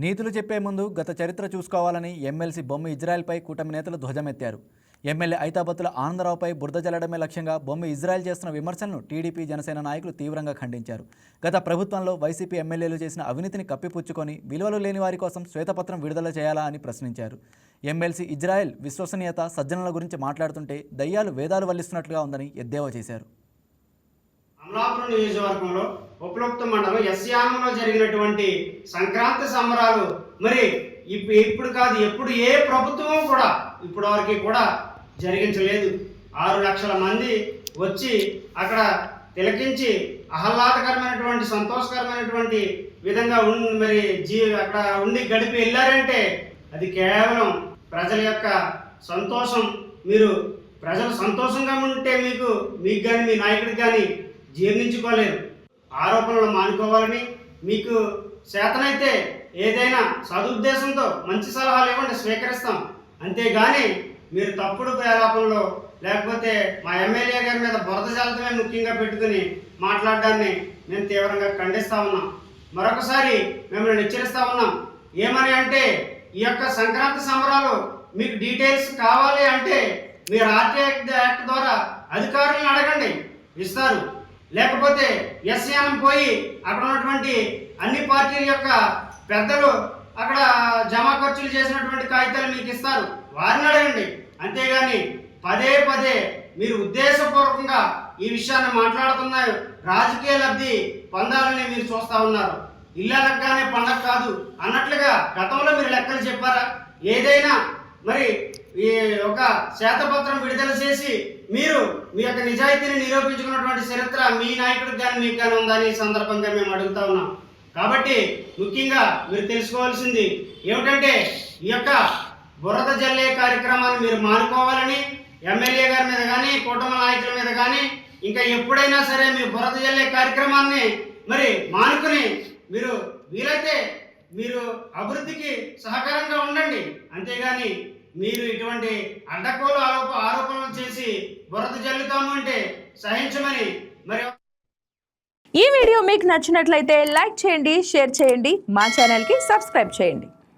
నీతులు చెప్పే ముందు గత చరిత్ర చూసుకోవాలని ఎమ్మెల్సీ బొమ్మ ఇజ్రాయెల్పై కూటమి నేతలు ధ్వజమెత్తారు. ఎమ్మెల్యే ఐతాబత్తుల ఆనందరావుపై బురద జల్లడమే లక్ష్యంగా బొమ్మ ఇజ్రాయెల్ చేస్తున్న విమర్శలను టీడీపీ జనసేన నాయకులు తీవ్రంగా ఖండించారు. గత ప్రభుత్వంలో వైసీపీ ఎమ్మెల్యేలు చేసిన అవినీతిని కప్పిపుచ్చుకొని విలువలు లేని వారి కోసం శ్వేతపత్రం విడుదల చేయాలా అని ప్రశ్నించారు. ఎమ్మెల్సీ ఇజ్రాయెల్ విశ్వసనీయత సజ్జనుల గురించి మాట్లాడుతుంటే దయ్యాలు వేదాలు వల్లిస్తున్నట్లుగా ఉందని ఎద్దేవా చేశారు. అమలాపురం నియోజకవర్గంలో ఉపలోక్త మండలం ఎస్యామంలో జరిగినటువంటి సంక్రాంతి సంబరాలు. మరి ఇప్పుడు ఇప్పుడు కాదు ఎప్పుడు ఏ ప్రభుత్వం కూడా ఇప్పటి వరకు కూడా జరిగించలేదు. ఆరు లక్షల మంది వచ్చి అక్కడ తిలకించి ఆహ్లాదకరమైనటువంటి సంతోషకరమైనటువంటి విధంగా ఉండి మరి జీ అక్కడ ఉండి గడిపి వెళ్ళారంటే అది కేవలం ప్రజల యొక్క సంతోషం. మీరు ప్రజలు సంతోషంగా ఉంటే మీకు మీకు కానీ మీ నాయకుడికి కానీ జీర్ణించుకోలేరు. ఆరోపణలు మానుకోవాలని మీకు చేతనైతే ఏదైనా సదుద్దేశంతో మంచి సలహాలు ఇవ్వండి స్వీకరిస్తాం. అంతేగాని మీరు తప్పుడు ఆరోపణలు లేకపోతే మా ఎమ్మెల్యే గారి మీద బురద జాలతమే ముఖ్యంగా పెట్టుకుని మాట్లాడడాన్ని మేము తీవ్రంగా ఖండిస్తా ఉన్నాం. మరొకసారి మిమ్మల్ని హెచ్చరిస్తా ఉన్నాం. ఏమని అంటే ఈ యొక్క సంక్రాంతి సంబరాలు మీకు డీటెయిల్స్ కావాలి అంటే మీరు ఆర్టీఐ యాక్ట్ ద్వారా అధికారులను అడగండి ఇస్తారు. లేకపోతే ఎస్యానం పోయి అక్కడ ఉన్నటువంటి అన్ని పార్టీల యొక్క పెద్దలు అక్కడ జమా ఖర్చులు చేసినటువంటి కాగితాలు మీకు ఇస్తారు. వారిని అడగండి. అంతేగాని పదే పదే మీరు ఉద్దేశపూర్వకంగా ఈ విషయాన్ని మాట్లాడుతున్నారు. రాజకీయ లబ్ధి పొందాలని మీరు చూస్తా ఉన్నారు. ఇల్లలగ్గానే పండగ కాదు అన్నట్లుగా గతంలో మీరు లెక్కలు చెప్పారా? ఏదైనా మరి ఈ ఒక శ్వేతపత్రం విడుదల చేసి మీరు మీ యొక్క నిజాయితీని నిరూపించుకున్నటువంటి చరిత్ర మీ నాయకుడికి కానీ మీకు కానీ ఉందని సందర్భంగా మేము అడుగుతా ఉన్నాం. కాబట్టి ముఖ్యంగా మీరు తెలుసుకోవాల్సింది ఏమిటంటే ఈ యొక్క బురద జల్లే కార్యక్రమాన్ని మీరు మానుకోవాలని ఎమ్మెల్యే గారి మీద కానీ కుటుంబ నాయకుల మీద కానీ ఇంకా ఎప్పుడైనా సరే మీ బురద జల్లే కార్యక్రమాన్ని మరి మానుకుని మీరు వీలైతే మీరు అభివృద్ధికి సహకారంగా ఉండండి. అంతేగాని మీరు ఇటువంటి అడ్డకోలు ఆరోప ఆరోపణలు చేసి బురద జల్లుతాము అంటే సహించమని మరి ఈ వీడియో మీకు నచ్చినట్లయితే లైక్ చేయండి షేర్ చేయండి మా ఛానల్కి సబ్స్క్రైబ్ చేయండి.